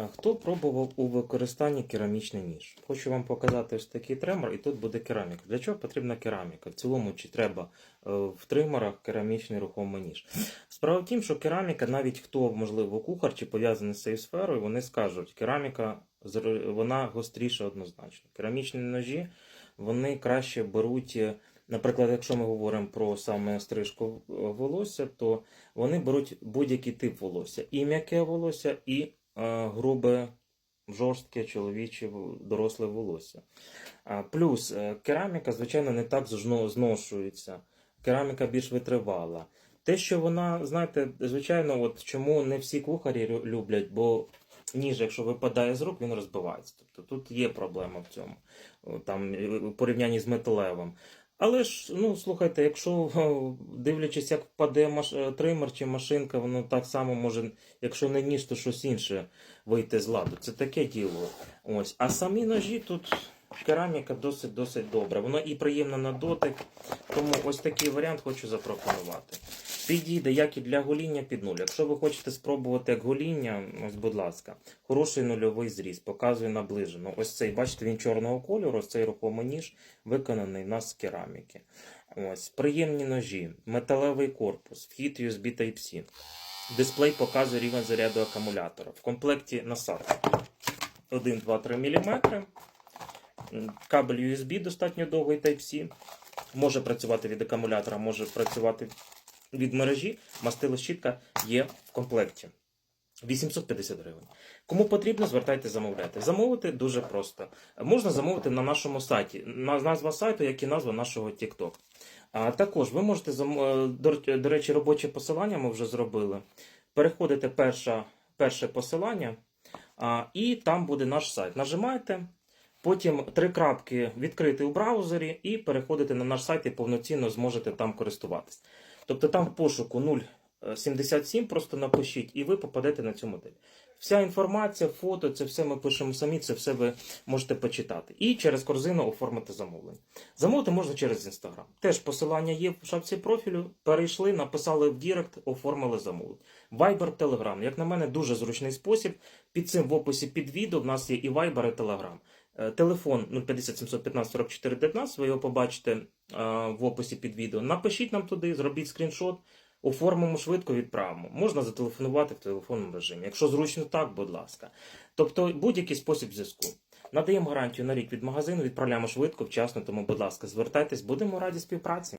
Е, Хто пробував у використанні керамічний ніж? Хочу вам показати ось такий тример, і тут буде кераміка. Для чого потрібна кераміка? В цілому, чи треба е, в тримерах керамічний рухомий ніж? Справа в тім, що кераміка, навіть хто, можливо, кухар чи пов'язаний з цією сферою, вони скажуть, кераміка вона гостріша однозначно. Керамічні ножі вони краще беруть. е, Наприклад, якщо ми говоримо про саме стрижку волосся, то вони беруть будь-який тип волосся. І м'яке волосся, і грубе, жорстке, чоловіче, доросле волосся. Плюс е, кераміка, звичайно, не так зношується. Кераміка більш витривала. Те, що вона, знаєте, звичайно, от чому не всі кухарі люблять, бо ніж, якщо випадає з рук, він розбивається. Тобто тут є проблема в цьому, там е, в порівнянні з металевим. Але ж, ну слухайте, якщо дивлячись, як впаде маш... е, тример чи машинка, воно так само може, якщо не ніж, то щось інше вийти з ладу. Це таке діло. Ось. А самі ножі тут кераміка досить досить добра. Воно і приємно на дотик. Тому ось такий варіант хочу запропонувати. Підійде як і для гоління під нуль. Якщо ви хочете спробувати як гоління, ось, будь ласка, хороший нульовий зріз, показую наближено. Ось цей, бачите, він чорного кольору, ось цей рухомий ніж виконаний у нас з кераміки. Ось, приємні ножі, металевий корпус, вхід USB Type-C. Дисплей показує рівень заряду акумулятора. В комплекті насадка 1, 2, 3 мм. Кабель USB достатньо довгий Type-C. Може працювати від акумулятора, може працювати від мережі. Мастило щітка є в комплекті. 850 гривень. Кому потрібно, звертайте замовляйте. Замовити дуже просто. Можна замовити на нашому сайті. Назва сайту, як і назва нашого TikTok. А також ви можете е, до речі, робоче посилання ми вже зробили. Переходите перше, перше посилання, а, і там буде наш сайт. Нажимаєте, потім три крапки відкрити у браузері і переходите на наш сайт і повноцінно зможете там користуватись. Тобто там в пошуку 077 просто напишіть, і ви попадете на цю модель. Вся інформація, фото, це все ми пишемо самі, це все ви можете почитати. І через корзину оформити замовлення. Замовити можна через Інстаграм. Теж посилання є в шапці профілю. Перейшли, написали в Дірект, оформили замовлення. Viber, Telegram. Як на мене, дуже зручний спосіб. Під цим в описі під відео в нас є і Viber, і Telegram. Е, Телефон 050 715 44 19, ви його побачите е, в описі під відео. Напишіть нам туди, зробіть скріншот, оформимо швидко, відправимо. Можна зателефонувати в телефонному режимі. Якщо зручно так, будь ласка. Тобто будь-який спосіб зв'язку. Надаємо гарантію на рік від магазину, відправляємо швидко, вчасно, тому, будь ласка, звертайтесь, будемо раді співпраці.